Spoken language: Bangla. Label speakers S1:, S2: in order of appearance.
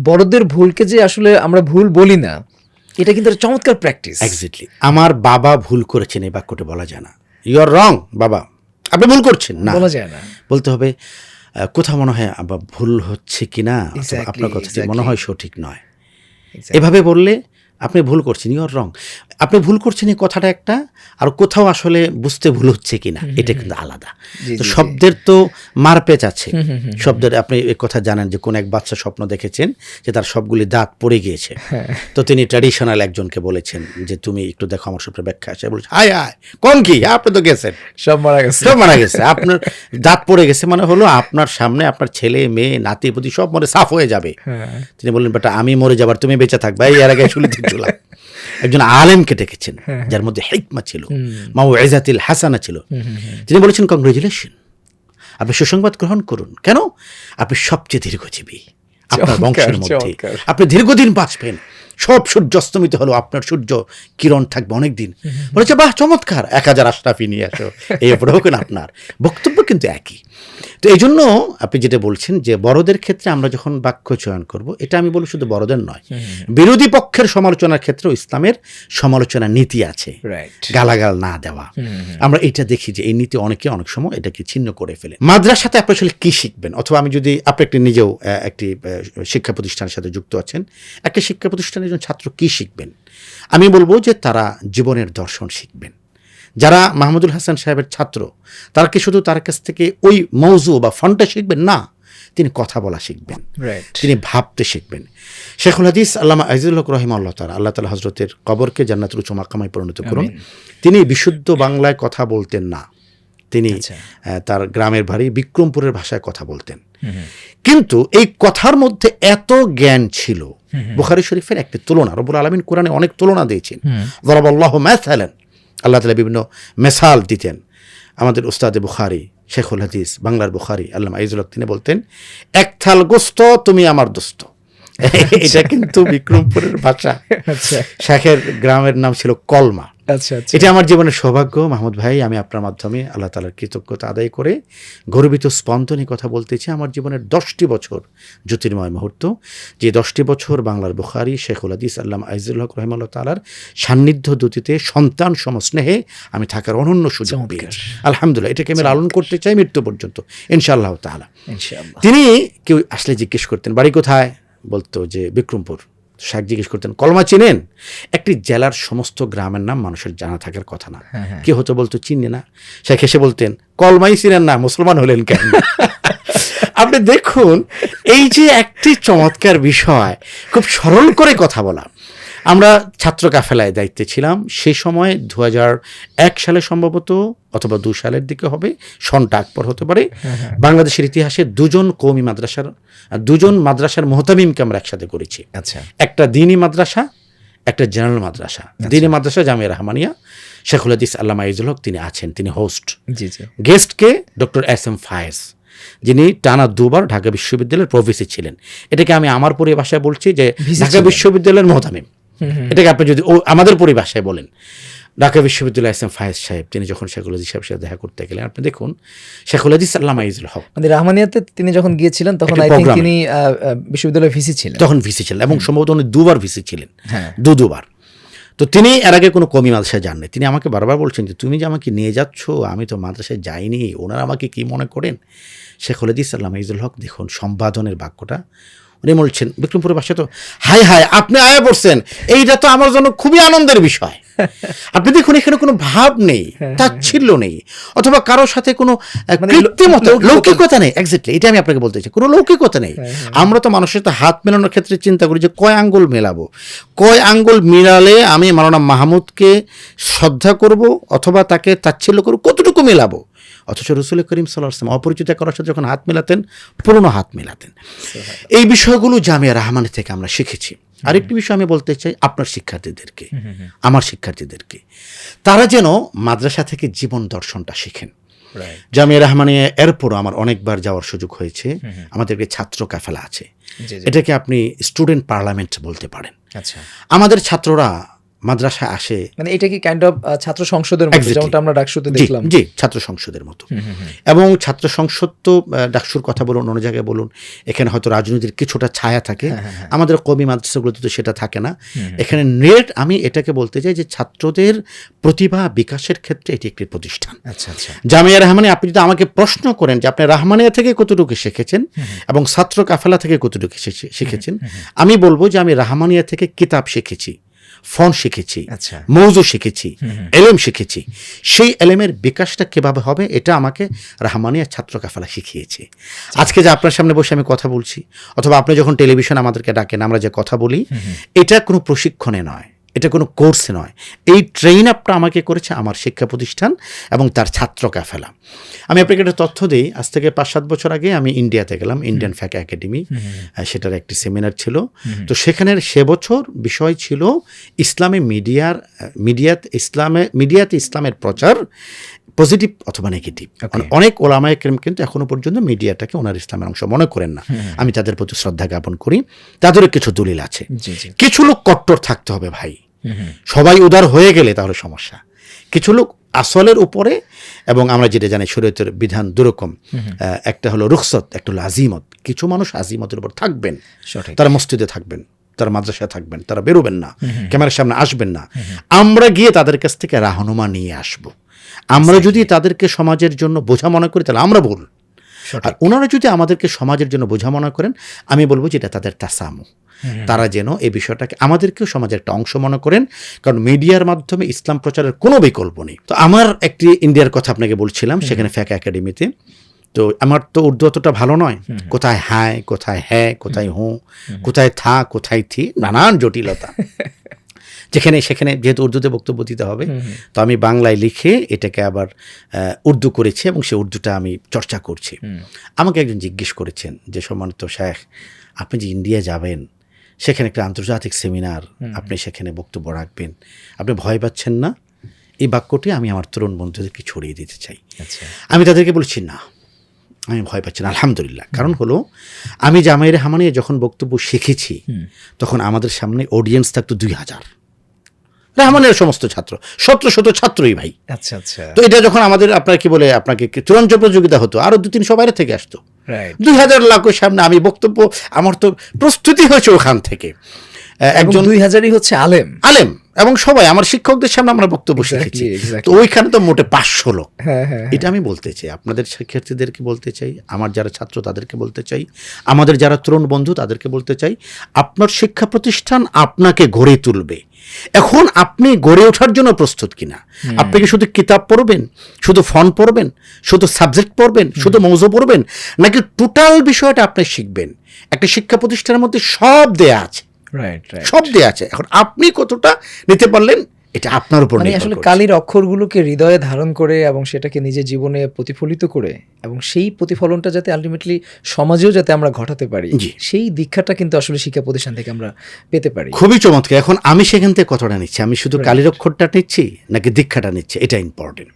S1: বড়দের ভুলকে যে আসলে আমরা ভুল বলি না এটা কিন্তু একটা চমৎকার প্র্যাকটিস
S2: এক্স্যাক্টলি আমার বাবা ভুল করেছেন এই বাক্যটা বলা যায় না। ইউ আর রং বাবা। আপনি ভুল করছেন না।
S1: বলা যায় না।
S2: বলতে হবে কোথাও মনে হয় আবার ভুল হচ্ছে কি
S1: না
S2: আপনার কথা মনে হয় সঠিক নয়। এভাবে বললে আপনি ভুল করছেন ইউ আর রং আপনি ভুল করছেন এই কথাটা একটা আর কোথাও আসলে বুঝতে ভুল হচ্ছে কিনা এটা কিন্তু আলাদা। তো। শব্দের তো মারপেচ আছে। শব্দের আপনি এই কথা জানেন যে কোন এক বাচ্চা স্বপ্ন দেখেছেন যে তার সবগুলি দাঁত পড়ে গিয়েছে।
S1: হ্যাঁ।
S2: তো তিনি ট্র্যাডিশনাল একজনকে বলেছেন যে তুমি একটু দেখো আমার স্বপ্নের ব্যাখ্যা আছে। বলছে হায় হায় কোন কি? আপনি তো গেছেন।
S1: সব মারা গেছে।
S2: সব মারা গেছে। আপনার দাঁত পড়ে গেছে মানে হলো আপনার সামনে আপনার ছেলে মেয়ে নাতি পুতি সব মরে সাফ হয়ে যাবে।
S1: হ্যাঁ।
S2: তিনি বললেন বেটা আমি মরে যাবার তুমি বেঁচে থাকবে। এই এর আগে শুলিতে চুলা একজন আলেমকে ডেকেছেন যার মধ্যে হেকমা ছিল মাউ এজাতিল হাসানা ছিল। তিনি বলেছেন কংগ্রেচুলেশন আপনি সুসংবাদ গ্রহণ করুন। কেন? আপনি সবচেয়ে দীর্ঘজীবী। আপনার বংশের মধ্যে। আপনি দীর্ঘদিন বাঁচবেন। সব সূর্য অস্তমিত হলো আপনার সূর্য কিরণ থাকবে অনেক দিন বলেছে বাহ চমৎকার। এক হাজার আশরাফি নিয়ে আসো এই হোক আপনার। বক্তব্য কিন্তু একই। তো এই জন্য আপনি যেটা বলছেন যে বড়দের ক্ষেত্রে আমরা যখন বাক্য চয়ন করব এটা আমি বলি শুধু বড়দের নয়। বিরোধী পক্ষের সমালোচনার ক্ষেত্রেও ইসলামের সমালোচনা নীতি আছে। গালাগাল না দেওয়া। আমরা এটা দেখি যে এই নীতি অনেকে অনেক সময় এটাকে ছিন্ন করে ফেলে। মাদ্রাসাতে আপনি আসলে কি শিখবেন? অথবা আমি যদি আপনি একটি নিজেও একটি শিক্ষা প্রতিষ্ঠানের সাথে যুক্ত আছেন একটা শিক্ষা প্রতিষ্ঠানের একজন ছাত্র কি শিখবেন? আমি বলব যে তারা জীবনের দর্শন শিখবেন। যারা মাহমুদুল হাসান সাহেবের ছাত্র তারা কি শুধু তার কাছ থেকে ওই মৌজু বা ফন্টটা শিখবেন? না তিনি কথা বলা শিখবেন। তিনি ভাবতে শিখবেন। শেখুল হাদিস আল্লামা আজিজুল হক রহিম আল্লাহ তালা আল্লাহ তালা হজরতের কবরকে জান্নাতুল উচ্চ মাকামায় পরিণত করুন। তিনি বিশুদ্ধ বাংলায় কথা বলতেন না। তিনি
S1: আচ্ছা।
S2: তার গ্রামের বাড়ি বিক্রমপুরের ভাষায় কথা বলতেন। কিন্তু এই কথার মধ্যে এত জ্ঞান ছিল বুখারি শরীফের একটি তুলনা রবুল আলমিন কোরআনে অনেক তুলনা দিয়েছেন। জরাবাল্লাহ ম্যাথালেন আল্লাহ তালা বিভিন্ন মেসাল দিতেন। আমাদের উস্তাদে বুখারি শেখুল হাদিস বাংলার বুখারি আল্লাহ আইজুল তিনি বলতেন এক থাল গোস্ত তুমি আমার দোস্ত। এটা কিন্তু বিক্রমপুরের ভাষা।
S1: আচ্ছা।
S2: শেখের গ্রামের নাম ছিল কলমা।
S1: আচ্ছা আচ্ছা।
S2: এটা আমার জীবনের সৌভাগ্য মাহমুদ ভাই আমি আপনার মাধ্যমে আল্লাহ তালার কৃতজ্ঞতা আদায় করে গর্বিত স্পন্দনে কথা বলতেছি আমার জীবনের দশটি বছর জ্যোতির্ময় মুহূর্ত যে দশটি বছর বাংলার বুখারি শেখুল হাদিস আল্লাহ আইজুল হক রহমাল্লাহ তালার সান্নিধ্য দুতিতে সন্তান সমস্নেহে আমি থাকার অনন্য সুযোগ। পেয়েছি। আলহামদুলিল্লাহ এটাকে আমি লালন করতে চাই মৃত্যু পর্যন্ত ইনশাআল্লাহ
S1: ইনশাআল্লাহ।
S2: তিনি কেউ আসলে জিজ্ঞেস করতেন বাড়ি কোথায়? বলতো যে বিক্রমপুর। শাক জিজ্ঞেস করতেন কলমা চিনেন? একটি জেলার সমস্ত গ্রামের নাম মানুষের জানা থাকার কথা না। কে হতো বলতো চিনে না। শেখ এসে বলতেন কলমাই চিনেন না মুসলমান হলেন কেন? আপনি দেখুন এই যে একটি চমৎকার বিষয় খুব সরল করে কথা বলা। আমরা ছাত্র কাফেলায় দায়িত্বে ছিলাম। সেই সময় দু এক সালে সম্ভবত অথবা দু সালের দিকে হবে সনটা আকবর হতে পারে। বাংলাদেশের ইতিহাসে দুজন কৌমি মাদ্রাসার দুজন মাদ্রাসার মোহতামিমকে আমরা একসাথে করেছি।
S1: আচ্ছা।
S2: একটা দিনী মাদ্রাসা একটা জেনারেল মাদ্রাসা। দিনী মাদ্রাসা জামিয়া রহমানিয়া শেখুল হাদিস আল্লামা ইজুল হক তিনি আছেন তিনি হোস্ট। গেস্টকে ডক্টর এস এম ফায়েজ যিনি টানা দুবার ঢাকা বিশ্ববিদ্যালয়ের প্রফেসর ছিলেন। এটাকে আমি আমার পরিভাষায় বলছি যে ঢাকা বিশ্ববিদ্যালয়ের মোহতামিম। এটাকে আপনি যদি আমাদের পরিভাষায় বলেন ঢাকা বিশ্ববিদ্যালয় এস ফায়েজ সাহেব তিনি যখন শেখুল হাদিস সাহেবের সাথে দেখা করতে গেলেন আপনি দেখুন শেখুল হাদিস আল্লামা ইজুল হক।
S1: মানে রাহমানিয়াতে তিনি যখন গিয়েছিলেন তখন তিনি আহ, ভিসি ছিলেন।
S2: তখন ভিসি ছিলেন এবং সম্ভবত উনি দুবার ভিসি ছিলেন।
S1: হ্যাঁ।
S2: দু দুবার। তো তিনি এর আগে কোনো কমি মাদ্রাসায় যাননি। তিনি আমাকে বারবার বলছেন যে তুমি যে আমাকে নিয়ে যাচ্ছ আমি তো মাদ্রাসায় যাইনি ওনারা আমাকে কি মনে করেন? শেখ হলিদিস সাল্লাম ইজুল হক দেখুন সম্পাদনের বাক্যটা উনি বলছেন বিক্রমপুরের বাসা তো হাই হাই আপনি আয়া পড়ছেন এইটা তো আমার জন্য খুবই আনন্দের বিষয়। আপনি দেখুন এখানে কোনো ভাব নেই তাচ্ছিল্য নেই অথবা কারোর সাথে কোনো
S1: মানে
S2: কৃত্রিমতা
S1: লৌকিকতা-
S2: লৌকিকতা নেই। এক্স্যাক্টলি এটা আমি আপনাকে বলতে চাই কোনো লৌকিকতা নেই। আমরা তো মানুষের সাথে হাত মেলানোর ক্ষেত্রে চিন্তা করি যে কয় আঙ্গুল মেলাবো কয় আঙ্গুল মিলালে আমি মারানা মাহমুদকে শ্রদ্ধা করব অথবা তাকে তাচ্ছিল্য করব কতটুকু মেলাবো? অথচ রসুল করিম সাল্লাম অপরিচিত করার সাথে যখন হাত মেলাতেন পুরনো হাত মেলাতেন। এই বিষয়গুলো জামিয়া রহমানের থেকে আমরা শিখেছি। আরেকটি বিষয় আমি বলতে চাই আপনার শিক্ষার্থীদেরকে আমার শিক্ষার্থীদেরকে। তারা যেন মাদ্রাসা থেকে জীবন দর্শনটা শিখেন। জামিয়া রহমানে এরপরও আমার অনেকবার যাওয়ার সুযোগ হয়েছে। আমাদেরকে ছাত্র কাফেলা আছে। এটাকে আপনি স্টুডেন্ট পার্লামেন্ট বলতে পারেন।
S1: আচ্ছা।
S2: আমাদের ছাত্ররা মাদ্রাসা আসে।
S1: মানে এটা কি কাইন্ড অফ ছাত্র সংসদের মতো যেমনটা আমরা ডাকসুতে দেখলাম?
S2: জি ছাত্র সংসদের মতো। এবং ছাত্র সংসদ তো ডাকসুর কথা বলুন অন্য জায়গায় বলুন এখানে হয়তো রাজনীতির কিছুটা ছায়া থাকে।
S1: হ্যাঁ,
S2: আমাদের কবি মাদ্রাসাগুলোতে তো সেটা থাকে না। এখানে নেট আমি এটাকে বলতে চাই যে ছাত্রদের প্রতিভা বিকাশের ক্ষেত্রে এটি একটি প্রতিষ্ঠান।
S1: আচ্ছা আচ্ছা।
S2: জামিয়া রহমানে আপনি যদি আমাকে প্রশ্ন করেন যে আপনি রাহমানিয়া থেকে কতটুকু শিখেছেন এবং ছাত্র কাফেলা থেকে কতটুকু শিখেছেন আমি বলব যে আমি রাহমানিয়া থেকে কিতাব শিখেছি। ফোন শিখেছি
S1: আচ্ছা।
S2: মৌজু শিখেছি এলেম শিখেছি। সেই এলেমের বিকাশটা কীভাবে হবে এটা আমাকে রাহমানিয়া ছাত্র কাফালা শিখিয়েছে আজকে যে আপনার সামনে বসে আমি কথা বলছি অথবা আপনি যখন টেলিভিশন আমাদেরকে ডাকেন আমরা যে কথা বলি এটা কোনো প্রশিক্ষণে নয়। এটা কোনো কোর্সে নয়। এই ট্রেন আপটা আমাকে করেছে আমার শিক্ষা প্রতিষ্ঠান এবং তার ছাত্র কাফেলা। আমি আপনাকে একটা তথ্য দিই। আজ থেকে পাঁচ সাত বছর আগে আমি ইন্ডিয়াতে গেলাম ইন্ডিয়ান ফ্যাক একাডেমি সেটার একটি সেমিনার ছিল। তো সেখানের সে বছর বিষয় ছিল ইসলামী মিডিয়ার মিডিয়াত ইসলামে মিডিয়াতে ইসলামের প্রচার পজিটিভ অথবা নেগেটিভ অনেক ওলামায় কেরাম কিন্তু এখনও পর্যন্ত মিডিয়াটাকে ওনার ইসলামের অংশ মনে করেন না। আমি তাদের প্রতি শ্রদ্ধা জ্ঞাপন করি। তাদেরও কিছু দলিল আছে। কিছু লোক কট্টর থাকতে হবে ভাই। সবাই উদার হয়ে গেলে তাহলে সমস্যা। কিছু লোক আসলের উপরে এবং আমরা যেটা জানি শরীয়তের বিধান দুরকম একটা হলো রুখসত একটা হলো আজিমত। কিছু মানুষ আজিমতের উপর থাকবেন। তারা মসজিদে থাকবেন তারা মাদ্রাসায় থাকবেন তারা বেরোবেন না ক্যামেরার সামনে আসবেন না। আমরা গিয়ে তাদের কাছ থেকে রাহনুমা নিয়ে আসব। আমরা যদি তাদেরকে সমাজের জন্য বোঝা মনে করি তাহলে আমরা ভুল। আর ওনারা যদি আমাদেরকে সমাজের জন্য বোঝা মনে করেন আমি বলব যে এটা তাদের তাসামু। তারা যেন এই বিষয়টাকে আমাদেরকেও সমাজের একটা অংশ মনে করেন কারণ মিডিয়ার মাধ্যমে ইসলাম প্রচারের কোনো বিকল্প নেই। তো আমার একটি ইন্ডিয়ার কথা আপনাকে বলছিলাম সেখানে ফ্যাক একাডেমিতে। তো আমার তো উর্দু অতটা ভালো নয়। কোথায় হায় কোথায় হ্যাঁ কোথায় হুঁ কোথায় থা কোথায় থি নানান জটিলতা। যেখানে সেখানে যেহেতু উর্দুতে বক্তব্য দিতে হবে তো আমি বাংলায় লিখে এটাকে আবার উর্দু করেছি এবং সে উর্দুটা আমি চর্চা করছি। আমাকে একজন জিজ্ঞেস করেছেন যে সম্মানিত শেখ আপনি যে ইন্ডিয়া যাবেন সেখানে একটা আন্তর্জাতিক সেমিনার আপনি সেখানে বক্তব্য রাখবেন। আপনি ভয় পাচ্ছেন না? এই বাক্যটি আমি আমার তরুণ বন্ধুদেরকে ছড়িয়ে দিতে চাই।
S1: আচ্ছা।
S2: আমি তাদেরকে বলছি না আমি ভয় পাচ্ছি না আলহামদুলিল্লাহ। কারণ হলো আমি জামাইরে হামানিয়ে যখন বক্তব্য শিখেছি তখন আমাদের সামনে অডিয়েন্স থাকতো দুই হাজার। রহমানের সমস্ত ছাত্র শত শত ছাত্রই ভাই।
S1: আচ্ছা আচ্ছা।
S2: তো এটা যখন আমাদের আপনার কি বলে আপনাকে তুরন্ত চূড়ান্ত প্রতিযোগিতা হতো? আরও দু তিনশো বাইরে থেকে আসতো। দুই হাজার লাখের সামনে আমি বক্তব্য আমার তো প্রস্তুতি হয়েছে ওখান থেকে।
S1: একজন দুই হাজারই হচ্ছে আলেম।
S2: আলেম। এবং সবাই আমার শিক্ষকদের সামনে আমরা বক্তব্য শিখেছি তো ওইখানে তো মোটে পাঁচশো লোক।
S1: হ্যাঁ হ্যাঁ
S2: এটা আমি বলতে চাই আপনাদের শিক্ষার্থীদেরকে বলতে চাই আমার যারা ছাত্র তাদেরকে বলতে চাই আমাদের যারা তরুণ বন্ধু তাদেরকে বলতে চাই আপনার শিক্ষা প্রতিষ্ঠান আপনাকে গড়ে তুলবে। এখন আপনি গড়ে ওঠার জন্য প্রস্তুত কিনা? আপনি কি শুধু কিতাব পড়বেন? শুধু ফোন পড়বেন? শুধু সাবজেক্ট পড়বেন? শুধু মৌজো পড়বেন? নাকি টোটাল বিষয়টা আপনি শিখবেন? একটা শিক্ষা প্রতিষ্ঠানের মধ্যে সব দেয়া আছে। সব দেয়া আছে। এখন আপনি কতটা নিতে পারলেন এটা আপনার উপর
S1: মানে আসলে। কালির অক্ষরগুলোকে হৃদয়ে ধারণ করে এবং সেটাকে নিজের জীবনে প্রতিফলিত করে এবং সেই প্রতিফলনটা যাতে আলটিমেটলি সমাজেও যাতে আমরা ঘটাতে পারি। সেই দীক্ষাটা কিন্তু আসলে শিক্ষা প্রতিষ্ঠান থেকে আমরা পেতে পারি।
S2: খুবই চমৎকার। এখন আমি সেখান থেকে কতটা নিচ্ছি? আমি শুধু কালির অক্ষরটা নিচ্ছি নাকি দীক্ষাটা নিচ্ছি? এটা ইম্পর্টেন্ট